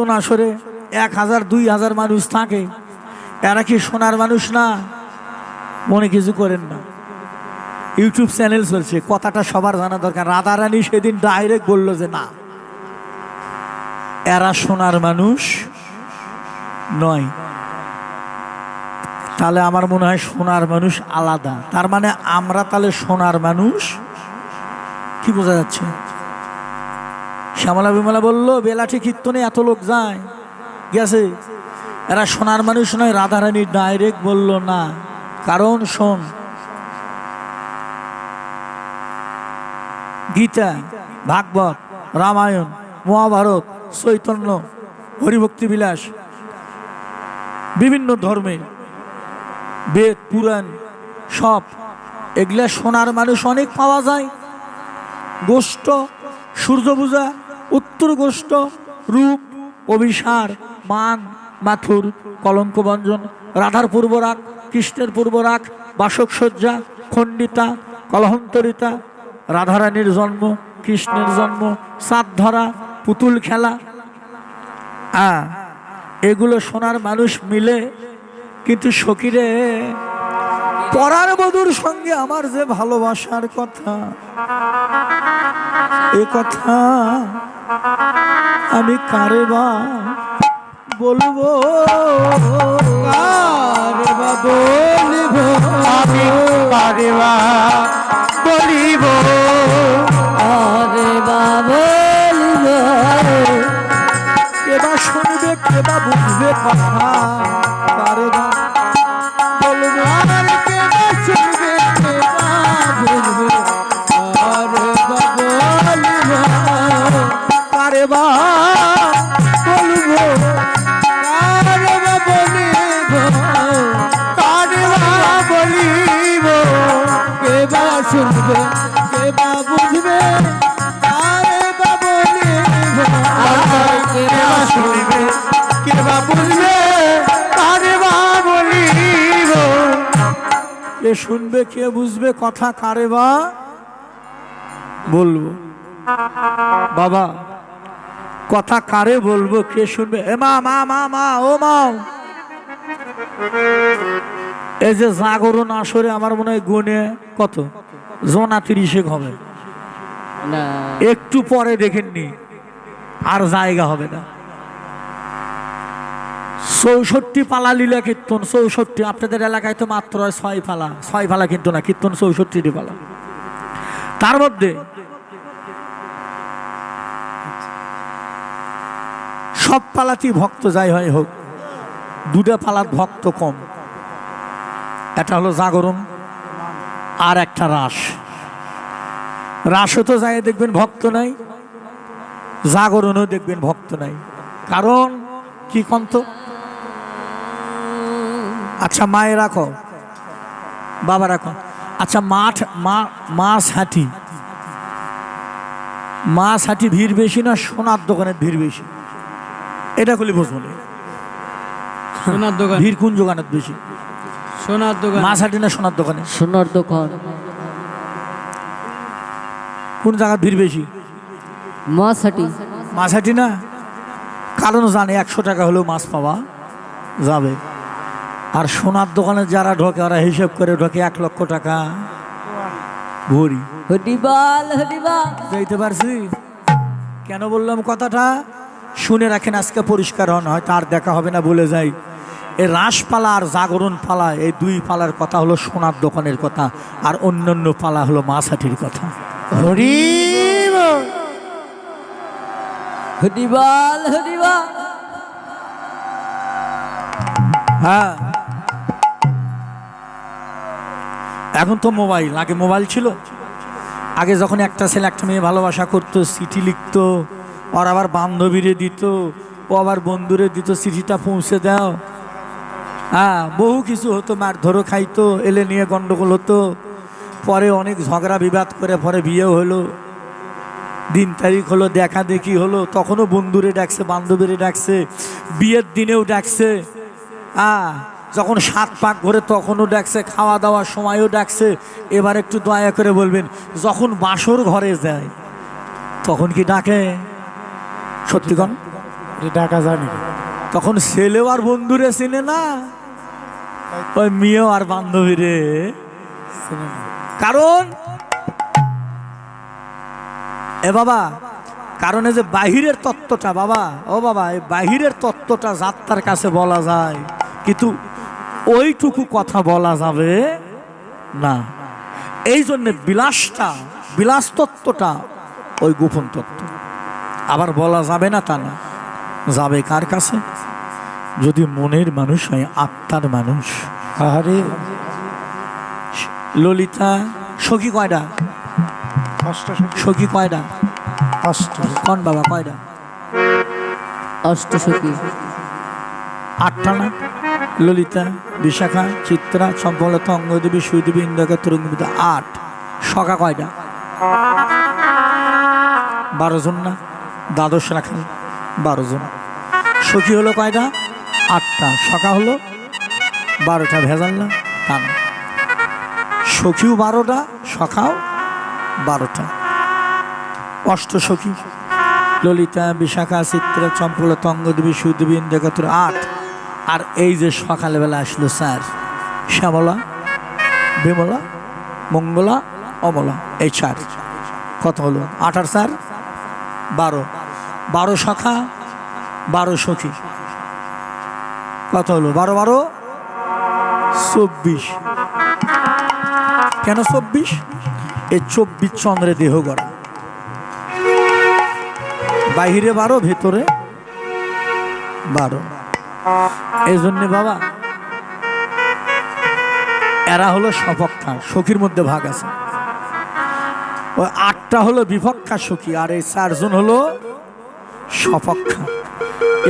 কীর্তন আসরে এক হাজার, দুই হাজার মানুষ থাকে। এরা কি সোনার মানুষ না? মনে কিছু করেন না। ইউটিউব চ্যানেল চলছে, কথাটা সবার জানা দরকার। রাধারানী সেদিন ডাইরেক্ট বলল যে না, এরা সোনার মানুষ নয়। তাহলে আমার মনে হয় সোনার মানুষ আলাদা। তার মানে আমরা তাহলে সোনার মানুষ, কি বোঝা যাচ্ছে? শ্যামলা বিমলা বলল বেলাঠি কীর্তনে এত লোক যায়। গেছে। এরা সোনার মানুষ নয় রাধারানী ডাইরেক্ট বলল, না, কারণ শোন, গীতা, ভাগবত, রামায়ণ, মহাভারত, চৈতন্য, হরিভক্তি বিলাস, বিভিন্ন ধর্মের বেদ, পুরাণ, সব, এগুলা সোনার মানুষ অনেক পাওয়া যায়। গোষ্ঠ সূর্য পূজা উত্তর গোষ্ঠ রূপ, অভিসার, মান, মাথুর কলঙ্ক ভঞ্জন রাধার পূর্বরাগ, কৃষ্ণের পূর্বরাগ বাসক সজ্জা খণ্ডিতা, কলহন্তরিতা, রাধারানীর জন্ম, কৃষ্ণের জন্ম সাত ধরা পুতুল খেলা। হ্যাঁ এগুলো সোনার মানুষ মিলে, কিন্তু সকিরে পরার বধুর সঙ্গে আমার যে ভালোবাসার কথা, এ কথা আমি কারে বা বলব? কারে বা বলব? আমি পারিবা বলিব? আরে বাবলিব কেবা শুনবে কেবা বুঝবে কথা? শুনবে? কে বা বুঝবে? আরে কে বা শুনবে? কে বা বুঝবে? বলিব কে শুনবে, কে বুঝবে, কথা কারে বা বলব? বাবা, কথা কারে বলব, কে শুনবে? এ মা মা মা মা, ও মা। এই যে জাগরণ আসরে আমার মনে হয় গুনে কত? জোনা তিরিশে হবে একটু পরে দেখেননি আর জায়গা হবে না। চৌষট্টি পালা লীলা কীর্তন চৌষট্টি আপনাদের এলাকায় তো মাত্র হয় ছয় পালা। ছয় পালা কিন্তু না কীর্তন চৌষট্টিটি পালা। তার মধ্যে সব পালাতেই ভক্ত যাই হয় হোক দুটা পালার ভক্ত কম। এটা হলো জাগরণ। আর একটা রাস রাসও তো যায় দেখবেন ভক্ত নাই। জাগরণও দেখবেন ভক্ত নাই। কারণ কি কন্ত আচ্ছা মায়ে রাখো। বাবা রাখো। আচ্ছা মাঠ মা মাছ হাঁটি। মাছ হাঁটি ভিড় বেশি না সোনার দোকানের ভিড় বেশি? এটা খুলে বুঝব। সোনার দোকান। ভিড় কোন দোকানের বেশি? সোনার দোকান। মাছ হাঁটি না সোনার দোকানে? সোনার দোকান। কোন জায়গার ভিড় বেশি? মাছাটি মাছ হাঁটি না? কারণ জানে একশো টাকা হলেও মাছ পাওয়া যাবে। আর সোনার দোকানে যারা ঢোকে ওরা হিসেব করে ঢোকে এক লক্ষ টাকা ভরি। যাইতে পারছি? কেন বললাম কথাটা? শুনে রাখেন আজকে পরিষ্কার হন হয়তো আর দেখা হবে না বলে যাই। এই রাসপালা আর জাগরণ পালা এই দুই পালার কথা হলো সোনার দোকানের কথা আর অন্যান্য পালা হলো মাছাটির কথা। হরিব! হরিবাল হরিবাল! হ্যাঁ। এখন তো মোবাইল আগে মোবাইল ছিল। আগে যখন একটা ছেলে একটা মেয়ে ভালোবাসা করতো চিঠি লিখতো আর আবার বান্ধবীরে দিত ও আবার বন্ধুরে দিত চিঠিটা পৌঁছে দাও। হ্যাঁ বহু কিছু হতো মার ধরো খাইতো এলে নিয়ে গন্ডগোল হতো। পরে অনেক ঝগড়া বিবাদ করে পরে বিয়ে হলো। দিন তারিখ হলো দেখা দেখি হলো। তখনও বন্ধুরে ডাকছে বান্ধবীরে ডাকছে বিয়ের দিনেও ডাকছে। হ্যাঁ যখন সাত পাক ঘরে তখনও ডাকছে খাওয়া দাওয়ার সময়ও ডাকছে। এবার একটু দয়া করে বলবেন যখন বাসর ঘরে যায় তখন কি ডাকে? সত্যিগণ ডাকা জানি তখন ছেলেও আর বন্ধুরে চিনে না। ওই মেয়েও আর বান্ধবীরে কারণ? এ বাবা, কারণ এই যে বাহিরের তত্ত্বটা, বাবা, ও বাবা, এই বাহিরের তত্ত্বটা যাত্রার কাছে বলা যায়, কিন্তু ওইটুকু কথা বলা যাবে না। এই জন্য বিলাসটা, বিলাস তত্ত্বটা ওই গোপন তত্ত্ব। আবার বলা যাবে না তা না। যাবে কার কাছে? যদি মনের মানুষ হয় আত্মার মানুষ। আরে ললিতা সখী কয়টা সখী। কয়টা অষ্ট কন বাবা কয়টা অষ্টসখী আটটা না? ললিতা বিশাখা চিত্রা সম্পলতা অঙ্গদেবী সুদেবী ইন্দ্রকা তরঙ্গবিদা আট। সখা কয়টা বারো জন না? দ্বাদশ রাখেন। বারো জন। সখী হলো কয়টা আটটা। সখা হলো, বারোটা ভেজাল না তা না সখীও বারোটা, সখাও বারোটা। অষ্ট সখী, ললিতা, বিশাখা, চিত্রা চম্পলতা অঙ্গদেবী সুদেবী, ইন্দ্রকাতুর আট। আর এই যে সকালবেলা আসলো স্যার, শ্যামলা, বিমলা, মঙ্গলা, অমলা, এই চার। কত হলো? আঠার স্যার, বারো। বারো শাখা বারো সখী। কত হলো বারো বারো, চব্বিশ। কেন চব্বিশ? এই চব্বিশ চন্দ্রে দেহ গড়া। বাহিরে বারো, ভেতরে বারো। এই জন্যে বাবা, এরা হলো সপক্ষা, সখীর মধ্যে ভাগ আছে। ওই আটটা হলো বিপক্ষা সখী, আর এই চারজন হলো সপক্ষা।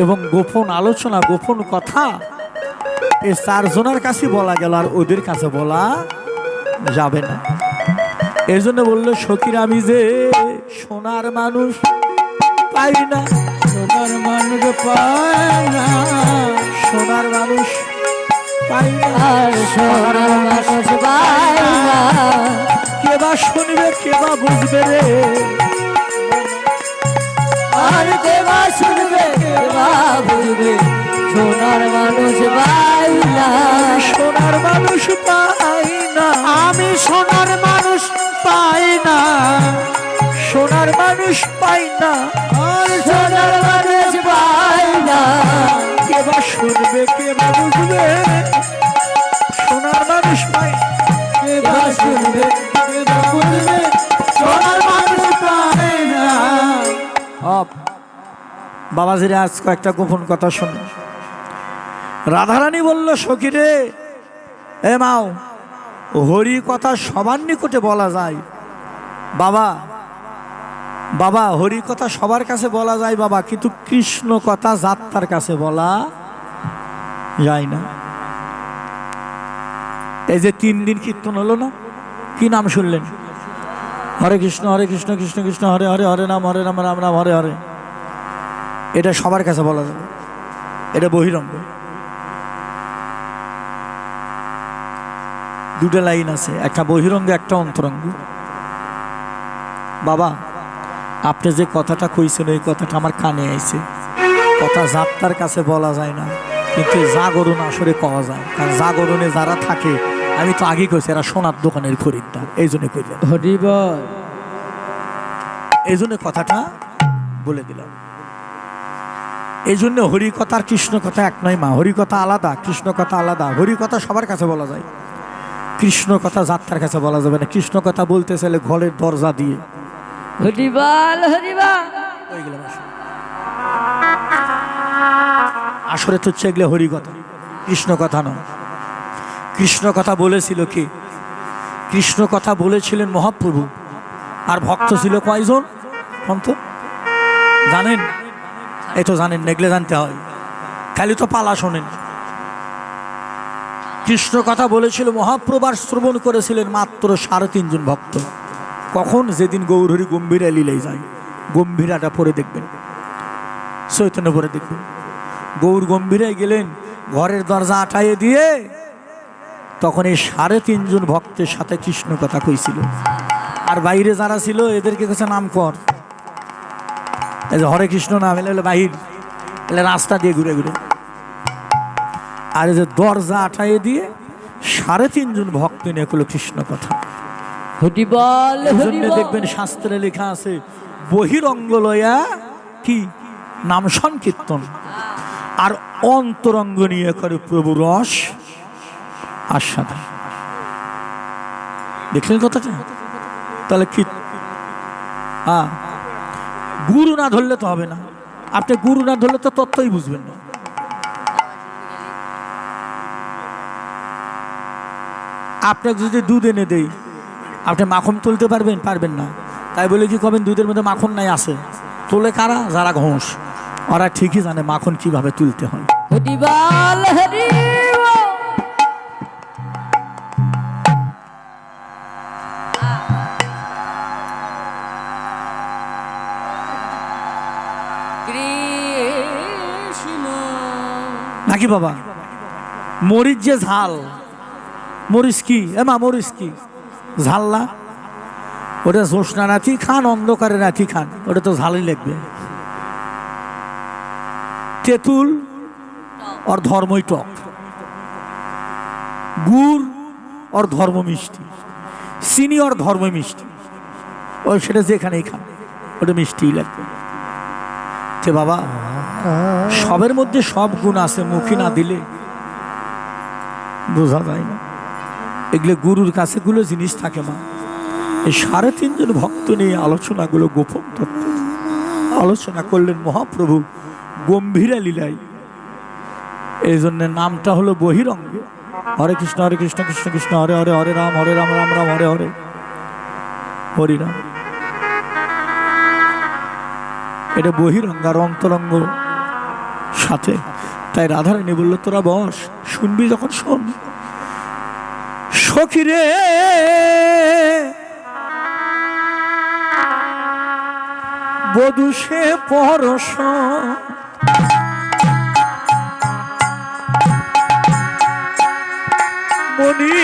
এবং গোপন আলোচনা, গোপন কথা এই চারজনের কাছে বলা গেল আর ওদের কাছে বলা যাবে না। এই জন্য বলল, সখীর আমি যে সোনার মানুষ পাই না, সোনার মানুষ পায় না, সোনার মানুষ পাই না, সোনার মানুষ বাইরা কে বা শুনবে, কে বা বুঝবে রে? আর দেবা শুনবে দেবা বুঝবে সোনার মানুষ বাইরা সোনার মানুষ পাই না। আমি সোনার মানুষ পাই না। সোনার মানুষ পাই না। আর সোনার মানুষ বাইরা কে বা শুনবে কে বা বুঝবে? সোনার মানুষ পাই কে বাবাজিরে আজ কয়েকটা গোপন কথা শুনে। রাধারানী বলল সখী রে এ মাও, হরি কথা সবার নিকটে বলা যায়। বাবা বাবা, হরি কথা সবার কাছে বলা যায় বাবা, কিন্তু কৃষ্ণ কথা যাত্রার কাছে বলা যায় না। এই যে তিন দিন কীর্তন হলো না, কি নাম শুনলেন? হরে কৃষ্ণ হরে কৃষ্ণ কৃষ্ণ কৃষ্ণ, হরে হরে হরে নাম হরে, রাম রাম রাম, হরে হরে। এটা সবার কাছে বলা যাবে। এটা বহিরঙ্গ। দুটো লাইন আছে একটা বহিরঙ্গ একটা অন্তরঙ্গ। বাবা আপনি যে কথাটা কইছেন ওই কথাটা আমার কানে আইছে। কথা যাত্রার কাছে বলা যায় না কিন্তু জাগরণ আসরে কওয়া যায়। কারণ জাগরণে যারা থাকে আমি তো আগে কইছি এরা সোনার দোকানের খরিদ্দার এই জন্য কইলাম। এই জন্য কথাটা বলে দিলাম। এই জন্য হরি কথা আর কৃষ্ণ কথা এক নয় মা। হরিকথা আলাদা কৃষ্ণ কথা আলাদা। হরি কথা সবার কাছে বলা যায়। কৃষ্ণ কথা যাত্রার কাছে বলা যাবে না। কৃষ্ণ কথা বলতে চাইলে ঘরের দরজা দিয়ে। হরিবাল হরিবাল। আসলে। আসলে তো হচ্ছে এগুলো হরি কথা কৃষ্ণ কথা নয়। কৃষ্ণ কথা বলেছিল কি? কৃষ্ণ কথা বলেছিলেন মহাপ্রভু। আর ভক্ত ছিল কয়জন? অন্ত জানেন? এই তো জানেন, নেগলে জানতে হয়। খালি তো পালা শোনেন। কৃষ্ণ কথা বলেছিল, মহাপ্রভার শ্রবণ করেছিলেন মাত্র সাড়ে তিনজন ভক্ত। কখন? যেদিন গৌরহরি গম্ভীরা লীলাই যায়। গম্ভীরাটা পরে দেখবেন। চৈতন্য পরে দেখবেন। গৌর গম্ভীরায় গেলেন, ঘরের দরজা আটাইয়ে দিয়ে তখন এই সাড়ে তিনজন ভক্তের সাথে কৃষ্ণ কথা কইছিল। আর বাইরে যারা ছিল, এদেরকে কাছে নাম কর হরে কৃষ্ণ নাম এলে হলো বাহির। তাহলে রাস্তা দিয়ে ঘুরে ঘুরে। আর এই যে দরজা আটাইয়ে দিয়ে সাড়ে তিনজন ভক্ত নিয়ে করল কৃষ্ণ কথা। দেখবেন শাস্ত্রে লেখা আছে বহিরঙ্গ লয়া কি? নাম সংকীর্তন। আর অন্তরঙ্গ নিয়ে করে প্রভু রস আস্বাদন। দেখলেন কথাটা? তাহলে কি? হ্যাঁ। গুরু না ধরলে তো হবে না। আপনি গুরু না ধরলে তো তত্ত্বই বুঝবেন না। আপনাকে যদি দুধ এনে দেই, আপনি মাখন তুলতে পারবেন? পারবেন না। তাই বলে কি কবেন? দুধের মধ্যে মাখন নাই আছে। তোলে কারা? যারা ঘোষ। ওরা ঠিকই জানে মাখন কীভাবে তুলতে হয়। নাকি বাবা? মরিচ যে ঝাল। মরিচ কি? এ মা, মরিচ কি? ঝাল না? ওটা জ্যোৎস্না রাতি খান? অন্ধকারে রাতি খান? ওটা তো ঝালই লাগবে। তেঁতুল ওর ধর্মই টক। গুড় ওর ধর্ম মিষ্টি। চিনি ওর ধর্ম মিষ্টি। ওই সেটা যেখানেই খান, ওটা মিষ্টিই লাগবে। বাবা সবের মধ্যে সব গুণ আছে, মুখে না দিলে বোঝা যায় না। এগুলো গুরুর কাছে গুলো জিনিস থাকে মা। এই সাড়ে তিনজন ভক্ত নিয়ে আলোচনাগুলো গোপন তত্ত্ব। আলোচনা করলেন মহাপ্রভু গম্ভীরা লীলাই এই জন্য নামটা হলো বহিরঙ্গ। হরে কৃষ্ণ হরে কৃষ্ণ কৃষ্ণ কৃষ্ণ, হরে হরে হরে রাম হরে রাম রাম রাম, হরে হরে। হরি রাম। এটা বহিরঙ্গ আর অন্তরঙ্গ। সাথে। তাই রাধারানী বলল, তোরা বস, শুনবি যখন, শোন। সখী রে বধু সে পরশ। মনি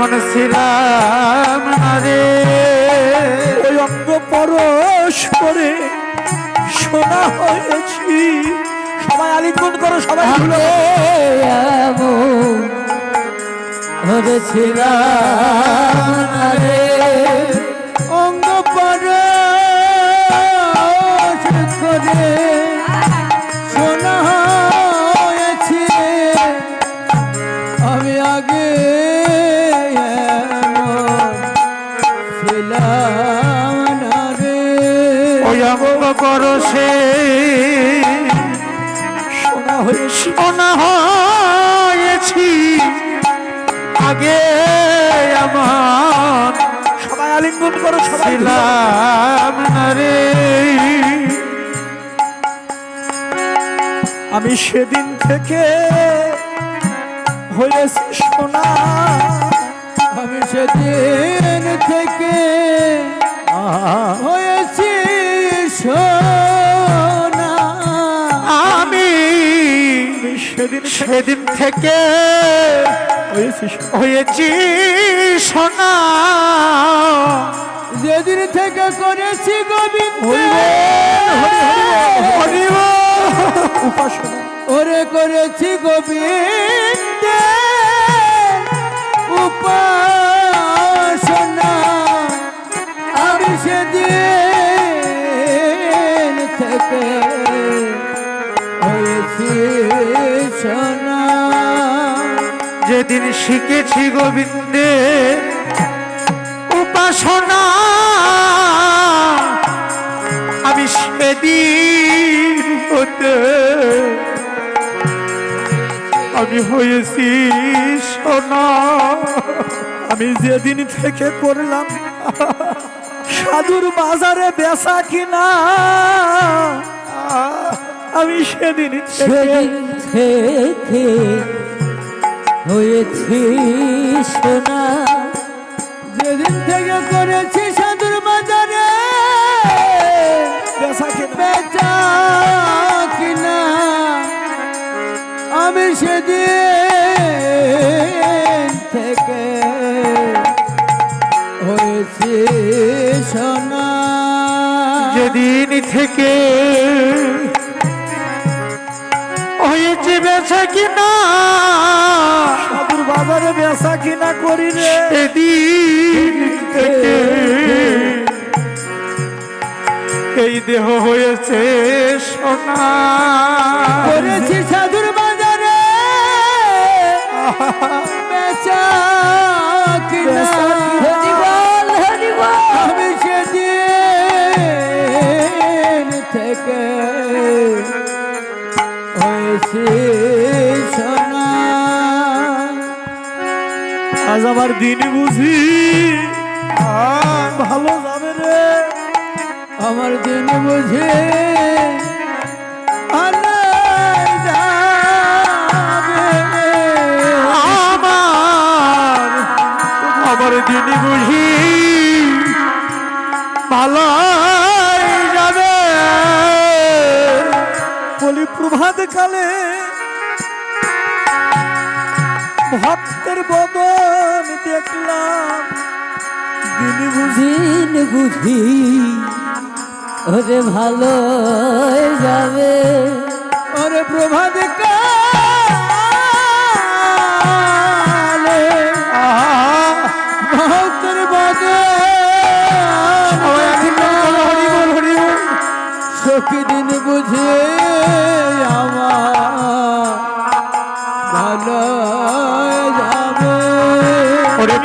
এমন ছিলাম ওই অঙ্গ পরশ করে সোনা হয়েছি। সবাই আলিঙ্গন করো সবাই ভুলো হরেছিলাম রে। অঙ্গ পরশ করে সোনা হয়েছে। আমি আগে ওই অঙ্গ পরশে সোনা হয়েছি সোনা হয়েছি। আগে আমার সবাই আলিঙ্গন করো ছিলাম না রে। আমি সেদিন থেকে হয়েছি সোনা। আমি সেদিন থেকে হয়েছি সেদিন সেদিন থেকে হয়েছি সোনা। যেদিন থেকে করেছি গোবিন্দ। উপাসনা। ওরে করেছি গোবিন্দ। উপাসনা। আমি সেদিন থেকে যেদিন শিখেছি গোবিন্দে উপাসনা, আমি সেদিন হতে আমি হয়েছি সোনা। আমি যেদিন থেকে করলাম সাধুর বাজারে বেচা কিনা, আমি সেদিন সেদিন থেকে হয়েছি সোনা যেদিন থেকে করেছি সাধুর বাজারে বেচা কিনা। আমি সেদিন থেকে হয়েছি সোনা যেদিন থেকে হয়েছে বেছে কিনা? সাধুর বাজারে বেচা কিনা করি রে। এই দেহ হয়েছে সোনা। করেছি সাধুর বাজারে। আজ আমার দিন বুঝি। ভালো যাবে রে। আমার দিন বুঝে। আমার দিন বুঝি। ভালো যাবে। বলি প্রভাত কালে ভক্তের বদন দেখলাম। দিন বুঝি বুঝি ওরে ভালো যাবে। ওরে প্রভাত ভক্তের বাদে সখী দিন বুঝে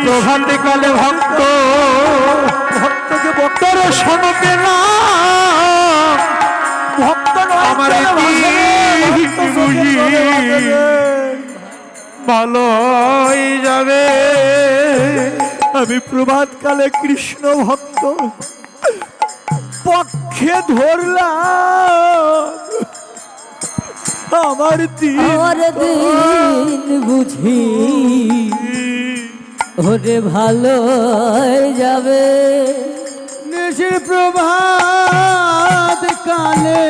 প্রভাত কালে ভক্ত ভক্তকে ভক্ত তোর শোনবে না ভক্ত আমার কেন ভাসে রে? দিন ভক্ত চোখে বুঝি চলে ভাসে রে। ভালো যাবে আমি প্রভাত কালে কৃষ্ণ ভক্ত পক্ষে ধরলাম আমার দিন বুঝি ওরে ভালো যাবে। নিশির প্রভাত কালে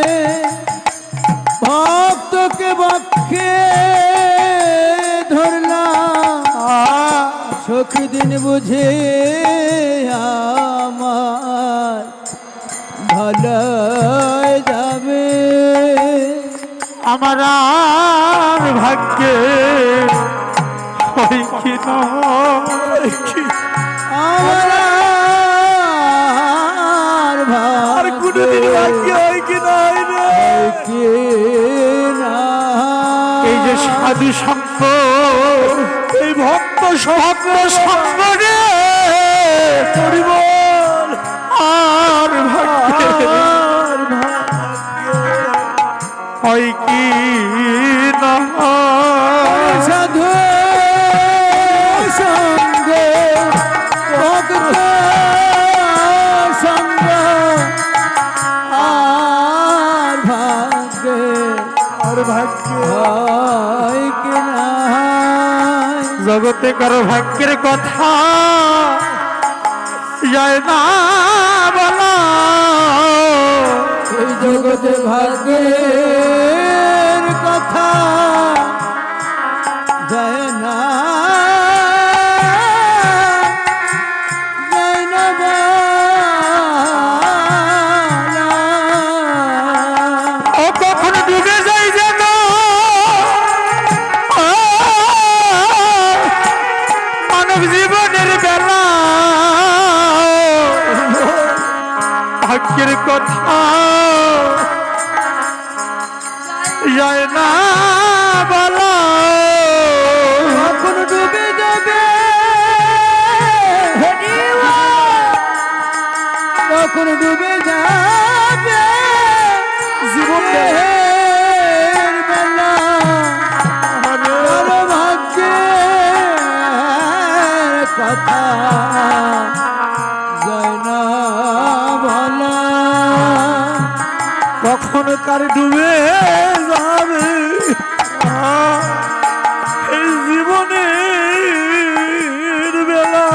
ভক্তকে বক্ষে সখী দিন বুঝে আমার ভালো যাবে। আমার ভাগ্যে হয় কি না আর কোনদিন ভাগ্য হয় কি নাই এই যে সাধু সঙ্গ এই ভক্ত ভক্ত সঙ্গ রে পরিবল জগতে কারও ভাগ্যের কথা যায় না বলা এই জগতে ভাগ্যের কথা যায় না বলা কখন কার ডুবে যাবে? এই জীবনের বেলা।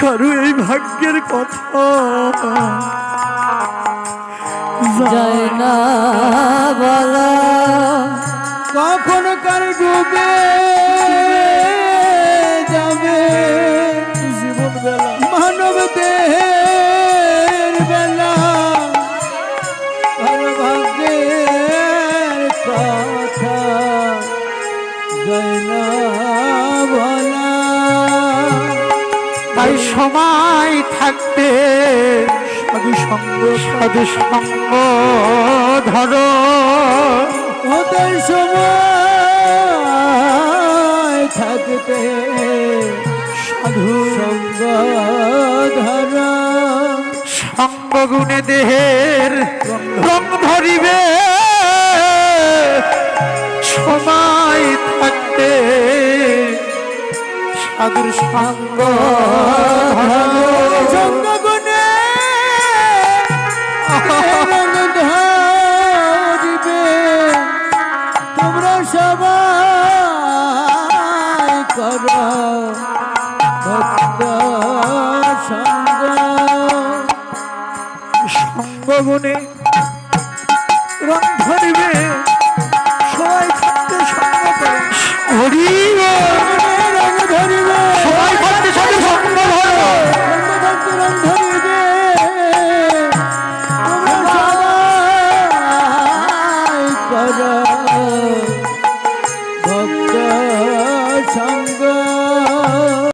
কারু এই ভাগ্যের কথা। যায় না বলা কখন কার ডুবে সাধু সঙ্গ সাধু সঙ্গ ধরো ওদের সময় থাকতে সাধু সঙ্গ ধরা সঙ্গ গুণে দেহের রং ধরিবে সময় থাকতে সাধুর সঙ্গ ধরো সঙ্গ